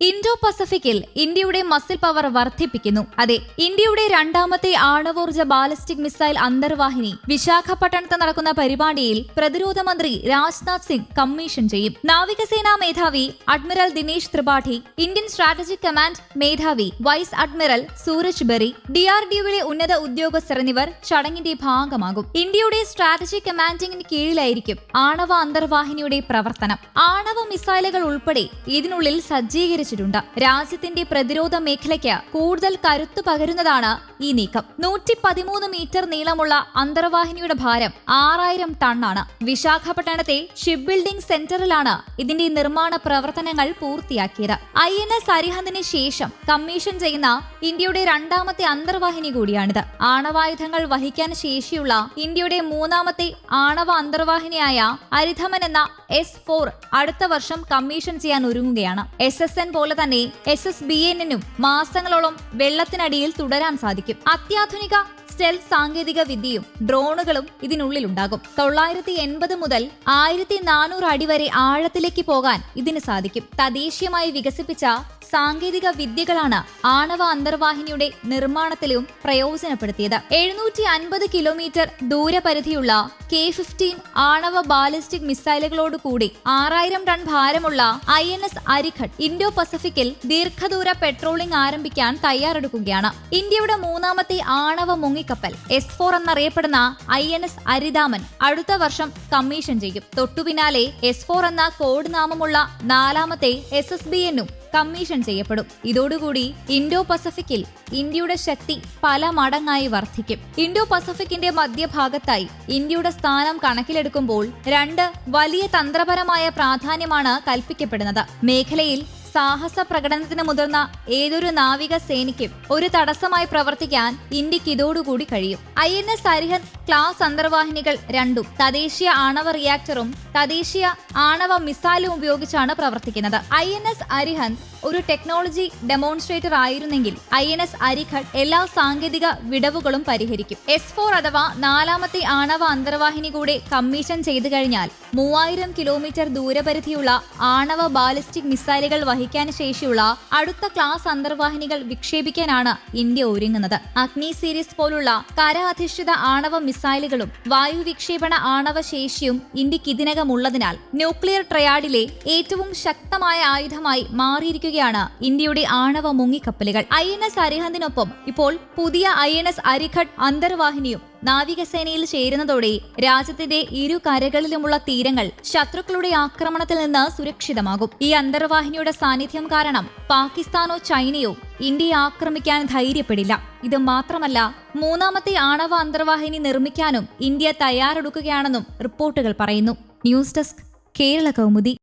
Indo പസഫിക്കിൽ ഇന്ത്യയുടെ muscle power വർദ്ധിപ്പിക്കുന്നു. അതെ ഇന്ത്യയുടെ രണ്ടാമത്തെ ആണവോർജ ബാലിസ്റ്റിക് മിസൈൽ അന്തർവാഹിനി വിശാഖപട്ടണത്ത് നടക്കുന്ന പരിപാടിയിൽ പ്രതിരോധ മന്ത്രി രാജ്നാഥ് സിംഗ് കമ്മീഷൻ ചെയ്യും. നാവികസേനാ മേധാവി admiral Dinesh Tripathi Indian strategic command മേധാവി വൈസ് അഡ്മിറൽ സൂരജ് ബെറി ഡിആർഡിഒയിലെ ഉന്നത ഉദ്യോഗസ്ഥർ എന്നിവർ ചടങ്ങിന്റെ ഭാഗമാകും. ഇന്ത്യയുടെ സ്ട്രാറ്റജിക് കമാൻഡിംഗിന് കീഴിലായിരിക്കും ആണവ അന്തർവാഹിനിയുടെ പ്രവർത്തനം. ആണവ മിസൈലുകൾ ഉൾപ്പെടെ ഇതിനുള്ളിൽ സജ്ജീകരിച്ചിട്ടുണ്ട് രാജ്യത്തിന്റെ പ്രതിരോധ മേഖലയ്ക്ക് കൂടുതൽ കരുത്തു പകരുന്നതാണ് ഈ നീക്കം. നൂറ്റി പതിമൂന്ന് മീറ്റർ നീളമുള്ള അന്തർവാഹിനിയുടെ ഭാരം ആറായിരം ടണ്ണാണ്. വിശാഖപട്ടണത്തെ ഷിപ്പ് ബിൽഡിംഗ് സെന്ററിലാണ് ഇതിന്റെ നിർമ്മാണ പ്രവർത്തനങ്ങൾ പൂർത്തിയാക്കിയത്. ഐ എൻ എസ് അരിഹന്തിന് ശേഷം കമ്മീഷൻ ചെയ്യുന്ന ഇന്ത്യയുടെ രണ്ടാമത്തെ അന്തർവാഹിനി കൂടിയാണിത്. ആണവായുധങ്ങൾ വഹിക്കാൻ ശേഷിയുള്ള ഇന്ത്യയുടെ മൂന്നാമത്തെ ആണവ അന്തർവാഹിനിയായ അരിധമൻ എന്ന എസ് ഫോർ അടുത്ത വർഷം കമ്മീഷൻ ചെയ്യാൻ ഒരുങ്ങുകയാണ്. എസ് എസ് എൻ പോലെ തന്നെ എസ് മാസങ്ങളോളം വെള്ളത്തിനടിയിൽ തുടരാൻ സാധിക്കും. അത്യാധുനിക സ്റ്റെൽ സാങ്കേതിക വിദ്യയും ഡ്രോണുകളും ഇതിനുള്ളിലുണ്ടാകും. തൊള്ളായിരത്തി എൺപത് മുതൽ ആയിരത്തി നാനൂറ് അടി വരെ ആഴത്തിലേക്ക് പോകാൻ ഇതിന് സാധിക്കും. തദ്ദേശീയമായി വികസിപ്പിച്ച സാങ്കേതിക വിദ്യകളാണ് ആണവ അന്തർവാഹിനിയുടെ നിർമ്മാണത്തിലും പ്രയോജനപ്പെടുത്തിയത്. എഴുന്നൂറ്റി അൻപത് കിലോമീറ്റർ ദൂരപരിധിയുള്ള കെ ഫിഫ്റ്റീൻ ആണവ ബാലിസ്റ്റിക് മിസൈലുകളോട് കൂടി ആറായിരം ടൺ ഭാരമുള്ള I N S Arighat Indo പസഫിക്കിൽ ദീർഘദൂര പെട്രോളിംഗ് ആരംഭിക്കാൻ തയ്യാറെടുക്കുകയാണ്. ഇന്ത്യയുടെ മൂന്നാമത്തെ ആണവ മുങ്ങിക്കപ്പൽ എസ് ഫോർ എന്നറിയപ്പെടുന്ന ഐ എൻ എസ് അരിതാമൻ അടുത്ത വർഷം കമ്മീഷൻ ചെയ്യും. തൊട്ടുപിന്നാലെ എസ് ഫോർ എന്ന കോഡ് നാമമുള്ള നാലാമത്തെ എസ് എസ് ബി എന്നും കമ്മീഷൻ ചെയ്യപ്പെടും. ഇതോടുകൂടി ഇൻഡോ പസഫിക്കിൽ ഇന്ത്യയുടെ ശക്തി പല മടങ്ങായി വർദ്ധിക്കും. ഇൻഡോ പസഫിക്കിന്റെ മധ്യഭാഗത്തായി ഇന്ത്യയുടെ സ്ഥാനം കണക്കിലെടുക്കുമ്പോൾ രണ്ട് വലിയ തന്ത്രപരമായ പ്രാധാന്യമാണ് കൽപ്പിക്കപ്പെടുന്നത്. മേഖലയിൽ സാഹസ പ്രകടനത്തിന് മുതിർന്ന ഏതൊരു നാവിക സേനയ്ക്കും ഒരു തടസ്സമായി പ്രവർത്തിക്കാൻ ഇന്ത്യയ്ക്ക് ഇതോടുകൂടി കഴിയും. I N S Arihant class അന്തർവാഹിനികൾ രണ്ടും തദ്ദേശീയ ആണവ റിയാക്ടറും തദ്ദേശീയ ആണവ മിസൈലും ഉപയോഗിച്ചാണ് പ്രവർത്തിക്കുന്നത്. ഐ എൻ എസ് അരിഹന്ത് ഒരു ടെക്നോളജി ഡെമോൺസ്ട്രേറ്റർ ആയിരുന്നെങ്കിൽ ഐ എൻ എസ് അരിഘട്ട് എല്ലാ സാങ്കേതിക വിടവുകളും പരിഹരിക്കും. എസ് ഫോർ അഥവാ നാലാമത്തെ ആണവ അന്തർവാഹിനി കൂടെ കമ്മീഷൻ ചെയ്തു കഴിഞ്ഞാൽ മൂവായിരം കിലോമീറ്റർ ദൂരപരിധിയുള്ള ആണവ ബാലിസ്റ്റിക് മിസൈലുകൾ വഹിക്കാൻ ശേഷിയുള്ള അടുത്ത ക്ലാസ് അന്തർവാഹിനികൾ വിക്ഷേപിക്കാനാണ് ഇന്ത്യ ഒരുങ്ങുന്നത്. അഗ്നി സീരീസ് പോലുള്ള കര അധിഷ്ഠിത ആണവ മിസൈലുകളും വായു വിക്ഷേപണ ആണവ ശേഷിയും ഇന്ത്യയ്ക്ക് ഇതിനകം ഉള്ളതിനാൽ ന്യൂക്ലിയർ ട്രയാഡിലെ ഏറ്റവും ശക്തമായ ആയുധമായി മാറിയിരിക്കുകയാണ് ഇന്ത്യയുടെ ആണവ മുങ്ങിക്കപ്പലുകൾ. ഐ എൻ എസ് അരിഹന്തിനൊപ്പം ഇപ്പോൾ പുതിയ ഐ എൻ എസ് അരിഘട്ട് അന്തർവാഹിനിയും നാവികസേനയിൽ ചേരുന്നതോടെ രാജ്യത്തിന്റെ ഇരു കരകളിലുമുള്ള തീരങ്ങൾ ശത്രുക്കളുടെ ആക്രമണത്തിൽ നിന്ന് സുരക്ഷിതമാകും. ഈ അന്തർവാഹിനിയുടെ സാന്നിധ്യം കാരണം പാകിസ്ഥാനോ ചൈനയോ ഇന്ത്യയെ ആക്രമിക്കാൻ ധൈര്യപ്പെടില്ല. ഇത് മാത്രമല്ല മൂന്നാമത്തെ ആണവ അന്തർവാഹിനി നിർമ്മിക്കാനും ഇന്ത്യ തയ്യാറെടുക്കുകയാണെന്നും റിപ്പോർട്ടുകൾ പറയുന്നു. News desk Kerala Kaumudi.